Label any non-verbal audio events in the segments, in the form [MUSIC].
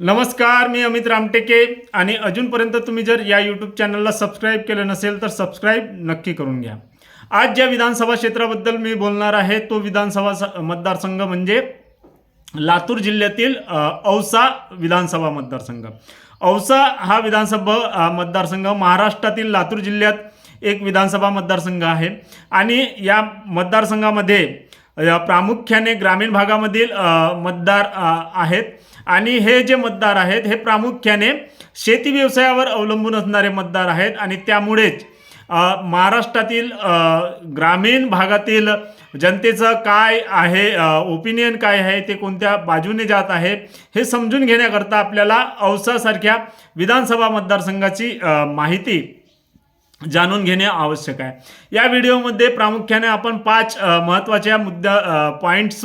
नमस्कार मी अमित रामटेके आणि अजूनपर्यंत तुम्ही जर या यूट्यूब चॅनलला सबस्क्राईब केलं नसेल तर सबस्क्राईब नक्की करून घ्या. आज ज्या विधानसभा क्षेत्राबद्दल मी बोलणार आहे तो विधानसभा स- मतदारसंघ म्हणजे लातूर जिल्ह्यातील औसा विधानसभा मतदारसंघ. औसा हा विधानसभा मतदारसंघ महाराष्ट्रातील लातूर जिल्ह्यात एक विधानसभा मतदारसंघ आहे. आणि या मतदारसंघामध्ये प्रामुख्याने ग्रामीण भागामधील मतदार आहेत. आणि हे जे मतदार आहेत हे प्रामुख्याने शेती व्यवसायावर अवलंबून असणारे मतदार आहेत. आणि त्यामुळेच महाराष्ट्रातील ग्रामीण भागातील जनतेचं काय आहे ओपिनियन काय आहे ते कोणत्या बाजूने जात आहे हे समजून घेण्याकरता आपल्याला औसासारख्या विधानसभा मतदारसंघाची माहिती जाणून घेणे आवश्यक आहे. या व्हिडिओमध्ये प्रामुख्याने आपण पाच महत्त्वाच्या मुद्द्या पॉईंट्स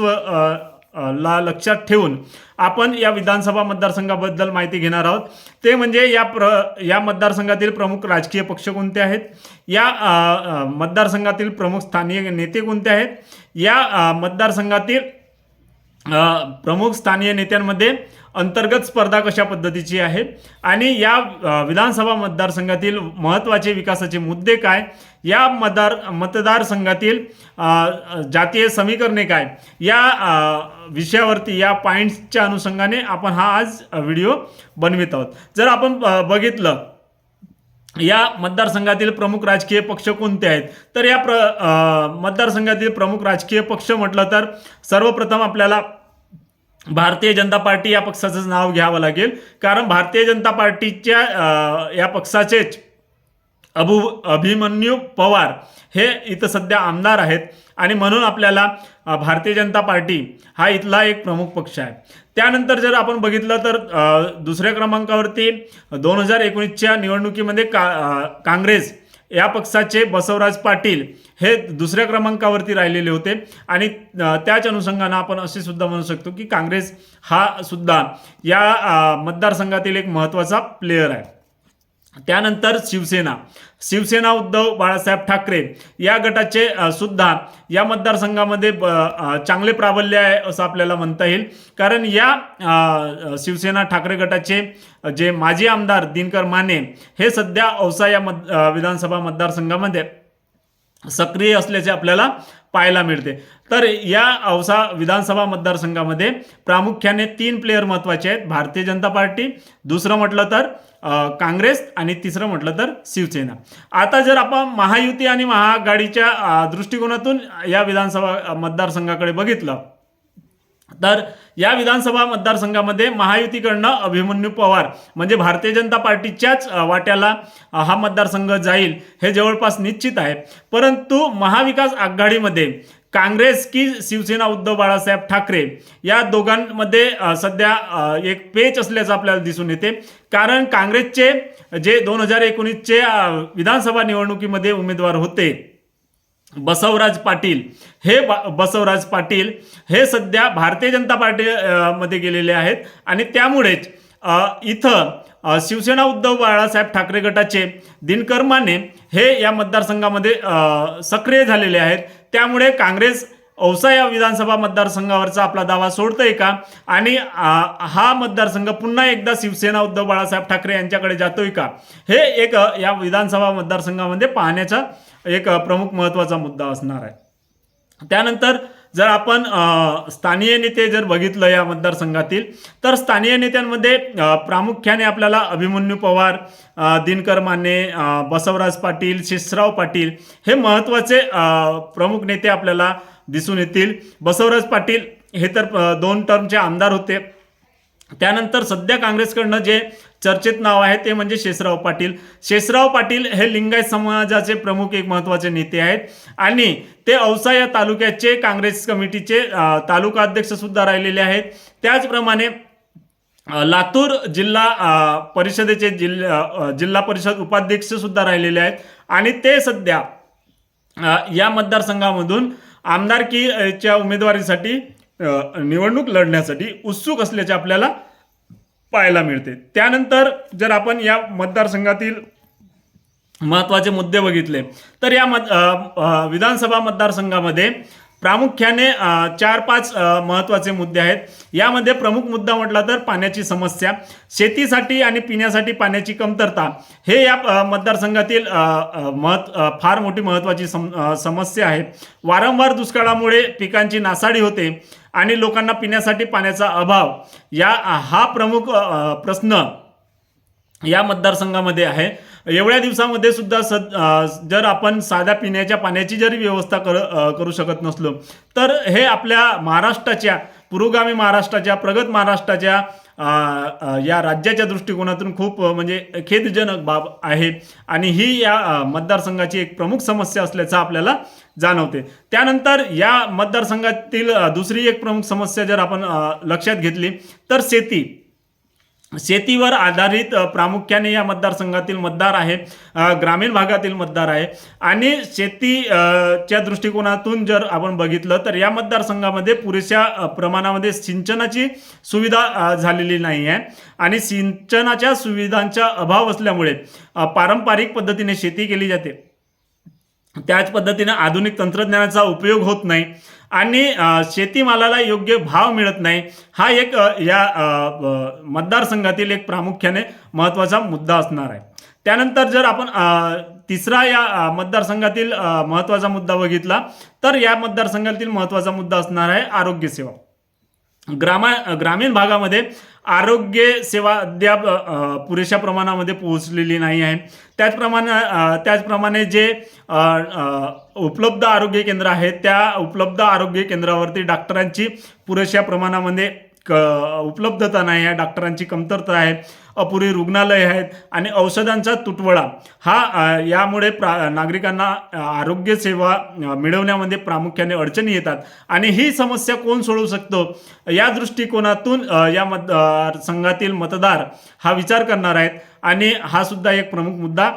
ला लक्षात ठेवून आपण या विधानसभा मतदारसंघाबद्दल माहिती घेणार आहोत. ते म्हणजे या प्र या मतदारसंघातील प्रमुख राजकीय पक्ष कोणते आहेत? या मतदारसंघातील प्रमुख स्थानिक नेते कोणते आहेत? या मतदारसंघातील प्रमुख स्थानीय नेत्यांमध्ये अंतर्गत स्पर्धा कशा पद्धतीची आहे? आणि या विधानसभा मतदारसंघातील महत्त्वाचे विकासाचे मुद्दे काय? या मतदार मतदारसंघातील जातीय समीकरणे काय? या विषयावरती या पॉईंट्सच्या अनुषंगाने आपण हा आज व्हिडिओ बनवित आहोत. जर आपण बघितलं या मतदारसंघातील प्रमुख राजकीय पक्ष कोणते आहेत? तर या प्र मतदारसंघातील प्रमुख राजकीय पक्ष म्हटलं तर सर्वप्रथम आपल्याला भारतीय जनता पार्टी या पक्षाचं नाव घ्यावं लागेल. कारण भारतीय जनता पार्टीच्या या पक्षाचेच अभु अभिमन्यू पवार हे इथं सध्या आमदार आहेत. आणि म्हणून आपल्याला भारतीय जनता पार्टी हा इथला एक प्रमुख पक्ष आहे. त्यानंतर जर आपण बघितलं तर दुसऱ्या क्रमांकावरती दोन हजार एकोणीसच्या निवडणुकीमध्ये का काँग्रेस या पक्षाचे बसवराज पाटील हे दुसऱ्या क्रमांकावरती राहिलेले होते. आणि त्याच अनुषंगानं आपण असे सुद्धा म्हणू शकतो की काँग्रेस हा सुद्धा या मतदारसंघातील एक महत्त्वाचा प्लेयर आहे. त्यानंतर शिवसेना. शिवसेना उद्धव बाळासाहेब ठाकरे या गटाचे सुद्धा या मतदारसंघामध्ये चांगले प्राबल्य आहे असं आपल्याला म्हणता येईल. कारण या शिवसेना ठाकरे गटाचे जे माजी आमदार दिनकर माने हे सध्या औसा या मत विधानसभा मतदारसंघामध्ये सक्रिय असल्याचे आपल्याला पाहायला मिळते. तर या औसा विधानसभा मतदारसंघामध्ये प्रामुख्याने तीन प्लेयर महत्त्वाचे आहेत. भारतीय जनता पार्टी दुसरं म्हटलं तर काँग्रेस आणि तिसरं म्हटलं तर शिवसेना. आता जर आपण महायुती आणि महाआघाडीच्या दृष्टिकोनातून या विधानसभा मतदारसंघाकडे बघितलं तर या विधानसभा मतदारसंघामध्ये महायुतीकडनं अभिमन्यू पवार म्हणजे भारतीय जनता पार्टीच्याच वाट्याला हा मतदारसंघ जाईल हे जवळपास निश्चित आहे. परंतु महाविकास आघाडीमध्ये काँग्रेस की शिवसेना उद्धव बाळासाहेब ठाकरे या दोघांमध्ये सध्या एक पेच असल्याचं आपल्याला दिसून येते. कारण काँग्रेसचे जे दोन हजार एकोणीसचे विधानसभा निवडणुकीमध्ये उमेदवार होते बसवराज पाटील हे ब- बसवराज पाटील हे सध्या भारतीय जनता पार्टी मध्ये गेलेले आहेत. आणि त्यामुळेच इथं शिवसेना उद्धव बाळासाहेब ठाकरे गटाचे दिनकर माने हे या मतदारसंघामध्ये सक्रिय झालेले आहेत. त्यामुळे काँग्रेस औसा या विधानसभा मतदारसंघावरचा आपला दावा सोडतंय का? आणि हा मतदारसंघ पुन्हा एकदा शिवसेना उद्धव बाळासाहेब ठाकरे यांच्याकडे जातोय का? हे एक या विधानसभा मतदारसंघामध्ये पाहण्याचा एक प्रमुख महत्त्वाचा मुद्दा असणार आहे. त्यानंतर जर आपण स्थानीय नेते जर बघितलं या मतदारसंघातील तर स्थानीय नेत्यांमध्ये प्रामुख्याने आपल्याला अभिमन्यू पवार दिनकर माने बसवराज पाटील शिसराव पाटील हे महत्त्वाचे प्रमुख नेते आपल्याला दिसून येतील. बसवराज पाटील हे तर दोन टर्मचे आमदार होते. त्यानंतर सध्या काँग्रेसकडनं जे चर्चेत नाव आहे ते म्हणजे शेषराव पाटील. शेषराव पाटील हे लिंगायत समाजाचे प्रमुख एक महत्त्वाचे नेते आहेत. आणि ते औसा या तालुक्याचे काँग्रेस कमिटीचे तालुका अध्यक्षसुद्धा राहिलेले आहेत. त्याचप्रमाणे लातूर जिल्हा परिषदेचे जिल्हा जिल्हा परिषद उपाध्यक्षसुद्धा राहिलेले आहेत. आणि ते सध्या या मतदारसंघामधून आमदारकीच्या उमेदवारीसाठी निवडणूक लढण्यासाठी उत्सुक असल्याचे आपल्याला पाहायला मिळते. त्यानंतर जर आपण या मतदारसंघातील महत्त्वाचे मुद्दे बघितले तर या मत विधानसभा मतदारसंघामध्ये प्रामुख्याने चार पाच महत्त्वाचे मुद्दे आहेत. यामध्ये प्रमुख मुद्दा म्हटला तर पाण्याची समस्या शेतीसाठी आणि पिण्यासाठी पाण्याची कमतरता. हे या मतदारसंघातील महत् फार मोठी महत्त्वाची सम समस्या आहे. वारंवार दुष्काळामुळे पिकांची नासाडी होते. आणि लोकांना पिण्यासाठी पाण्याचा अभाव. या हा प्रमुख प्रश्न या मतदारसंघामध्ये आहे. एवढ्या दिवसामध्ये सुद्धा सद जर आपण साध्या पिण्याच्या पाण्याची जरी व्यवस्था कर करू शकत नसलो तर हे आपल्या महाराष्ट्राच्या पुरोगामी महाराष्ट्राच्या प्रगत महाराष्ट्राच्या या राज्याच्या दृष्टिकोनातून खूप म्हणजे खेदजनक बाब आहे. आणि ही या मतदारसंघाची एक प्रमुख समस्या असल्याचं आपल्याला जाणवते. त्यानंतर या मतदारसंघातील दुसरी एक प्रमुख समस्या जर आपण लक्षात घेतली तर शेती. शेतीवर आधारित प्रामुख्याने या मतदारसंघातील मतदार आहे ग्रामीण भागातील मतदार आहे आणि शेतीच्या दृष्टिकोनातून जर आपण बघितलं तर या मतदारसंघामध्ये पुरेशा प्रमाणामध्ये सिंचनाची सुविधा झालेली नाही आहे. आणि सिंचनाच्या सुविधांचा अभाव असल्यामुळे पारंपरिक पद्धतीने शेती केली जाते. त्याच पद्धतीने आधुनिक तंत्रज्ञानाचा उपयोग होत नाही. आणि शेतीमालाला योग्य भाव मिळत नाही. हा एक या मतदारसंघातील एक प्रामुख्याने महत्त्वाचा मुद्दा असणार आहे. त्यानंतर जर आपण तिसरा या मतदारसंघातील महत्त्वाचा मुद्दा बघितला तर या मतदारसंघातील महत्त्वाचा मुद्दा असणार आहे आरोग्यसेवा ग्रामा ग्रामीण भागामध्ये आरोग्य सेवा अद्याप पुरेशा प्रमाणामध्ये पोहोचलेली नाही आहे. त्याचप्रमाणे त्याचप्रमाणे जे उपलब्ध आरोग्य केंद्र आहेत त्या उपलब्ध आरोग्य केंद्रावरती डॉक्टरांची पुरेशा प्रमाणामध्ये क उपलब्धता नाही आहे डॉक्टरांची कमतरता आहे अपुरी रुग्णालय आहेत आणि औषधांचा तुटवडा. हा यामुळे प्रा नागरिकांना आरोग्यसेवा मिळवण्यामध्ये प्रामुख्याने अडचणी येतात. आणि ही समस्या कोण सोडवू शकतो? या दृष्टिकोनातून या मत संघातील मतदार हा विचार करणार आहेत. आणि हा सुद्धा एक प्रमुख मुद्दा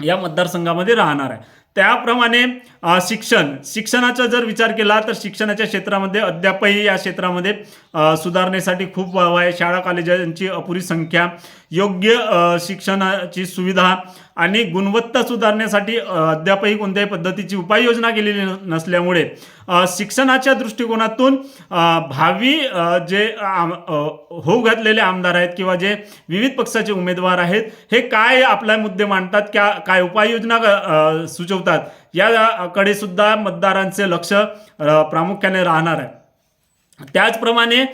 या मतदारसंघामध्ये राहणार आहे. त्याप्रमाणे शिक्षण. शिक्षणाचा जर विचार केला तर शिक्षणाच्या क्षेत्रामध्ये अद्यापही या क्षेत्रामध्ये सुधारणेसाठी खूप वाव आहे. शाळा कॉलेजांची अपुरी संख्या योग्य शिक्षणाची सुविधा आणि गुणवत्ता सुधारण्यासाठी अद्यापही कोणत्याही पद्धतीची उपाययोजना केलेली नसल्यामुळे शिक्षणाच्या दृष्टिकोनातून भावी जे आम- होऊ घातलेले आमदार आहेत किंवा जे विविध पक्षाचे उमेदवार आहेत हे काय आपला मुद्दे मांडतात क्या काय उपाययोजना सुचवतात याकडे सुद्धा मतदारांचे लक्ष प्रामुख्याने राहणार आहे. त्याचप्रमाणे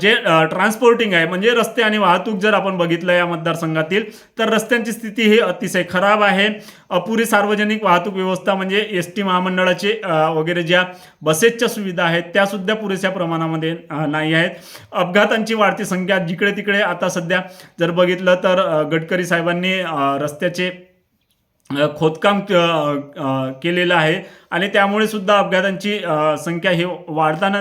जे ट्रान्सपोर्टिंग आहे म्हणजे रस्ते आणि वाहतूक जर आपण बघितलं या मतदारसंघातील तर रस्त्यांची स्थिती ही अतिशय खराब आहे. अपुरी सार्वजनिक वाहतूक व्यवस्था म्हणजे एस टी महामंडळाचे वगैरे ज्या बसेसच्या सुविधा आहेत त्यासुद्धा पुरेशा प्रमाणामध्ये नाही आहेत. अपघातांची वाढती संख्या जिकडे तिकडे आता सध्या जर बघितलं तर गडकरी साहेबांनी रस्त्याचे खोदकाम केलेलं आहे. आणि त्यामुळे सुद्धा अपघातांची संख्या ही वाढताना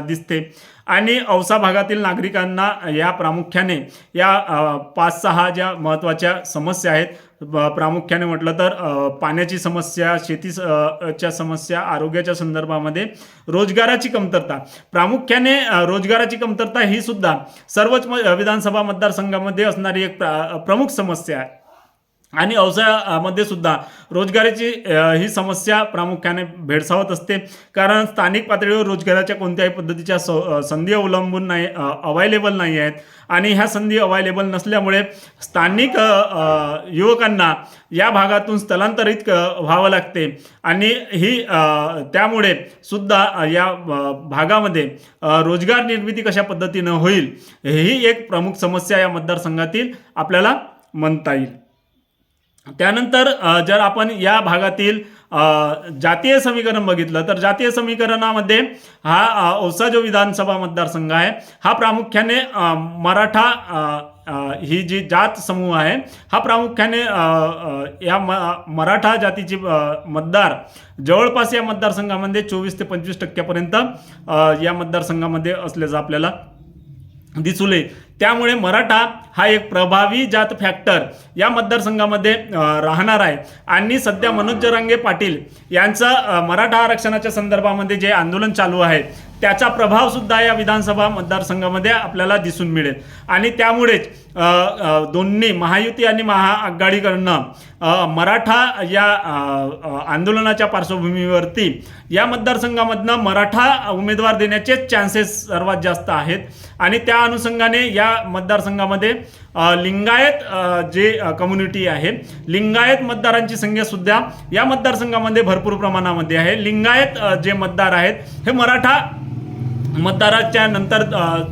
दिसते. आणि औसा भागातील नागरिकांना या प्रामुख्याने या पाच सहा ज्या महत्त्वाच्या समस्या आहेत प्रामुख्याने म्हटलं तर पाण्याची समस्या शेती स- च्या समस्या आरोग्याच्या संदर्भामध्ये रोजगाराची कमतरता. प्रामुख्याने रोजगाराची कमतरता ही सुद्धा सर्वच म- विधानसभा मतदारसंघामध्ये असणारी एक प्रा- प्रमुख समस्या आहे. आणि व्यवसायामध्ये सुद्धा रोजगाराची ही समस्या प्रामुख्याने भेडसावत असते. कारण स्थानिक पातळीवर रोजगाराच्या कोणत्याही पद्धतीच्या स संधी अवलंबून नाही अवायलेबल नाही आहेत. आणि ह्या संधी अवायलेबल नसल्यामुळे स्थानिक युवकांना या भागातून स्थलांतरित क- व्हावं लागते. आणि ही त्यामुळे सुद्धा या भागामध्ये रोजगार निर्मिती कशा पद्धतीनं होईल ही एक प्रमुख समस्या या मतदारसंघातील आपल्याला म्हणता येईल. त्यानंतर जर आपण या भागातील जातीय समीकरण बघितलं तर जातीय समीकरणामध्ये हा औसा जो विधानसभा मतदारसंघ आहे हा प्रामुख्याने मराठा ही जी जात समूह आहे हा प्रामुख्याने या म मराठा जातीची मतदार जवळपास या मतदारसंघामध्ये चोवीस ते पंचवीस टक्क्यापर्यंत या मतदारसंघामध्ये असल्याचं आपल्याला दिसूले त्यामुळे मराठा हा एक प्रभावी जात फॅक्टर या मतदारसंघामध्ये राहणार आहे. आणि सध्या मनोज जरांगे पाटील यांचं मराठा आरक्षणाच्या संदर्भामध्ये जे आंदोलन चालू आहे त्याचा प्रभावसुद्धा या विधानसभा मतदारसंघामध्ये आपल्याला दिसून मिळेल. आणि त्यामुळेच दोन्ही महायुती आणि महाआघाडीकडनं मराठा या आंदोलनाच्या पार्श्वभूमीवरती या मतदारसंघामधनं मराठा उमेदवार देण्याचेच चान्सेस सर्वात जास्त आहेत. आणि त्या अनुषंगाने या मतदारसंघामध्ये लिंगायत जे कम्युनिटी आहे लिंगायत मतदारांची संख्या सुद्धा या मतदारसंघामध्ये भरपूर प्रमाणामध्ये आहे. लिंगायत जे मतदार आहेत हे मराठा मतदाराच्या नंतर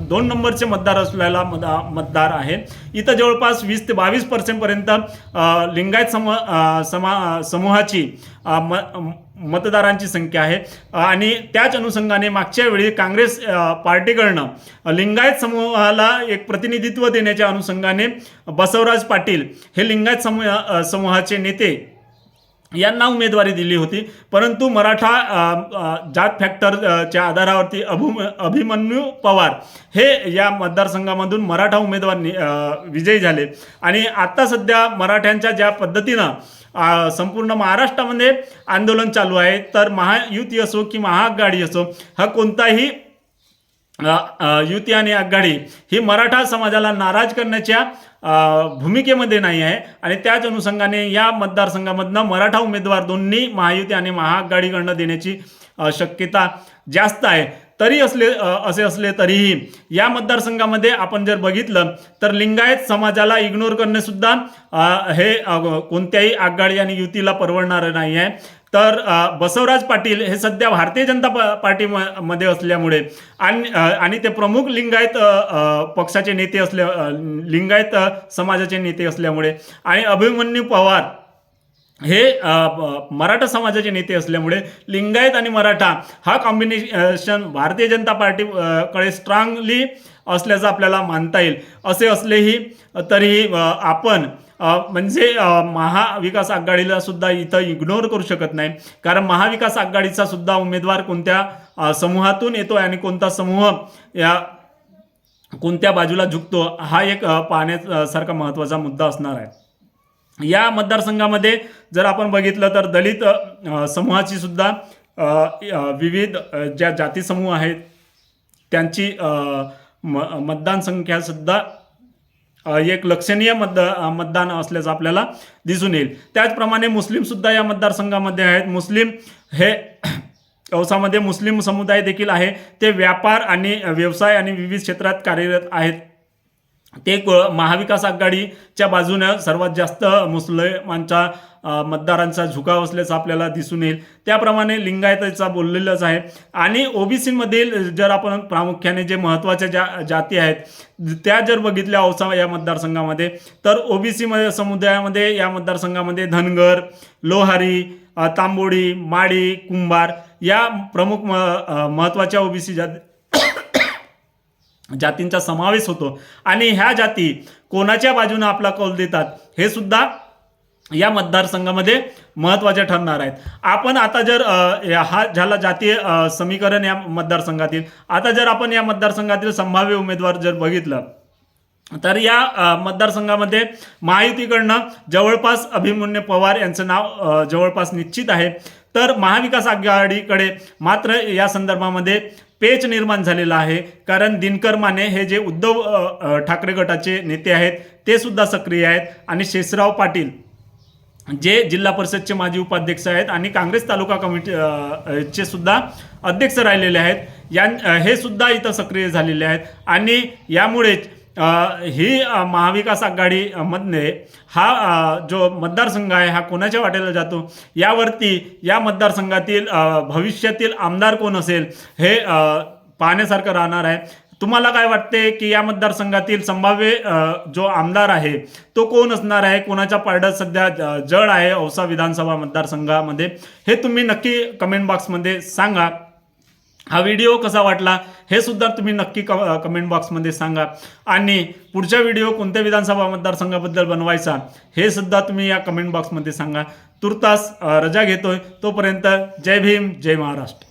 दोन नंबरचे मतदार असलेला मत- मतदार आहे. इथं जवळपास वीस ते बावीस पर्सेंटपर्यंत लिंगायत सम समा समूहाची म मतदारांची संख्या आहे. आणि त्याच अनुषंगाने मागच्या वेळी काँग्रेस पार्टीकडनं लिंगायत समूहाला एक प्रतिनिधित्व देण्याच्या अनुषंगाने बसवराज पाटील हे लिंगायत समूह समूहाचे नेते यांना उमेदवारी दिली होती. परंतु मराठा जात फॅक्टरच्या आधारावरती अभु अभिमन्यू पवार हे या मतदारसंघामधून मराठा उमेदवार विजयी झाले. आणि आत्ता सध्या मराठ्यांच्या ज्या पद्धतीनं संपूर्ण महाराष्ट्रामध्ये आंदोलन चालू आहे तर महायुती असो की महाआघाडी असो हा कोणताही युती आणि आघाडी ही मराठा समाजाला नाराज करण्याच्या भूमिकेमध्ये नाही आहे. आणि त्याच अनुषंगाने या मतदारसंघामधनं मराठा उमेदवार दोन्ही महायुती आणि महाआघाडीकडनं देण्याची शक्यता जास्त आहे. तरी असले असे असले तरीही या मतदारसंघामध्ये आपण जर बघितलं तर लिंगायत समाजाला इग्नोर करणे सुद्धा हे कोणत्याही आघाडी आणि युतीला परवडणारं नाही आहे. तर बसवराज पाटील हे सध्या भारतीय जनता प- पार्टी म- मध्ये असल्यामुळे आणि आणि ते प्रमुख लिंगायत पक्षाचे नेते असल्या लिंगायत समाजाचे नेते असल्यामुळे आणि अभिमन्यू पवार हे मराठा समाजाचे नेते असल्यामुळे लिंगायत आणि मराठा हा कॉम्बिनेशन भारतीय जनता पार्टीकडे अ, स्ट्रॉंगली असल्याचं आपल्याला मानता येईल. असे असलेही तरीही आपण म्हणजे महाविकास आघाडीला सुद्धा इथं इग्नोर करू शकत नाही. कारण महाविकास आघाडीचा सुद्धा उमेदवार कोणत्या समूहातून येतो आणि कोणता समूह या कोणत्या बाजूला झुकतो हा एक पाहण्यासारखा महत्त्वाचा मुद्दा असणार आहे. या मतदारसंघामध्ये जर आपण बघितलं तर दलित समूहाची सुद्धा विविध ज्या जाती समूह आहेत त्यांची म मतदान संख्या सुद्धा एक लक्षणीय मत मतदान असल्याचं आपल्याला दिसून येईल. त्याचप्रमाणे मुस्लिमसुद्धा या मतदारसंघामध्ये आहेत. मुस्लिम हे [CLEARS THROAT] औसामध्ये मुस्लिम समुदाय देखील आहे. ते व्यापार आणि व्यवसाय आणि विविध क्षेत्रात कार्यरत आहेत. ते महाविकास आघाडीच्या बाजूनं सर्वात जास्त मुस्लिमांच्या मतदारांचा झुकाव असल्याचं आपल्याला दिसून येईल. त्याप्रमाणे लिंगायताचा बोललेलंच आहे. आणि ओबीसीमधील जर आपण प्रामुख्याने जे महत्त्वाच्या ज्या जाती आहेत त्या जर बघितल्या औसा या मतदारसंघामध्ये तर ओबीसीमध्ये समुदायामध्ये या मतदारसंघामध्ये धनगर लोहारी तांबोडी माडी कुंभार या प्रमुख म महत्त्वाच्या ओबीसी जाती जातींचा समावेश होतो. आणि ह्या जाती कोणाच्या बाजूने आपला कौल देतात हे सुद्धा या मतदारसंघामध्ये महत्त्वाचे ठरणार आहेत. आपण आता जर या- हा झाला जातीय समीकरण या मतदारसंघातील. आता जर आपण या मतदारसंघातील संभाव्य उमेदवार जर बघितलं तर या मतदारसंघामध्ये महायुतीकडनं जवळपास अभिमन्यू पवार यांचं नाव जवळपास निश्चित आहे. तर महाविकास आघाडीकडे मात्र या संदर्भामध्ये पेच निर्माण झालेला आहे. कारण दिनकर माने हे जे उद्धव ठाकरे गटाचे नेते आहेत ते सुद्धा सक्रिय आहेत. आणि शेषराव पाटील जे जिल्हा परिषदचे माजी उपाध्यक्ष आहेत आणि काँग्रेस तालुका कमिटी चे सुद्धा अध्यक्ष राहिलेले आहेत. यां हे सुद्धा इथं सक्रिय झालेले आहेत. आणि यामुळेच ही महाविकास आघाडी हा जो मतदारसंघ आहे हा कोणाच्या वाटेला जातो? यावरती या मतदारसंघातील भविष्यातील आमदार कोण असेल हे पाहण्यासारखं राहणार आहे. तुम्हाला काय वाटते की या मतदारसंघातील संभाव्य जो आमदार आहे तो कोण असणार आहे? कोणाच्या पारड्यात सध्या जड आहे औसा विधानसभा मतदारसंघामध्ये? हे तुम्ही नक्की कमेंट बॉक्समध्ये सांगा. हा व्हिडिओ कसा वाटला हे सुद्धा तुम्ही नक्की क कमेंट बॉक्समध्ये सांगा. आणि पुढच्या व्हिडिओ कोणत्या विधानसभा मतदारसंघाबद्दल बनवायचा हे सुद्धा तुम्ही या कमेंट बॉक्समध्ये सांगा. तुर्तास रजा घेतोय. तोपर्यंत जय भीम जय महाराष्ट्र.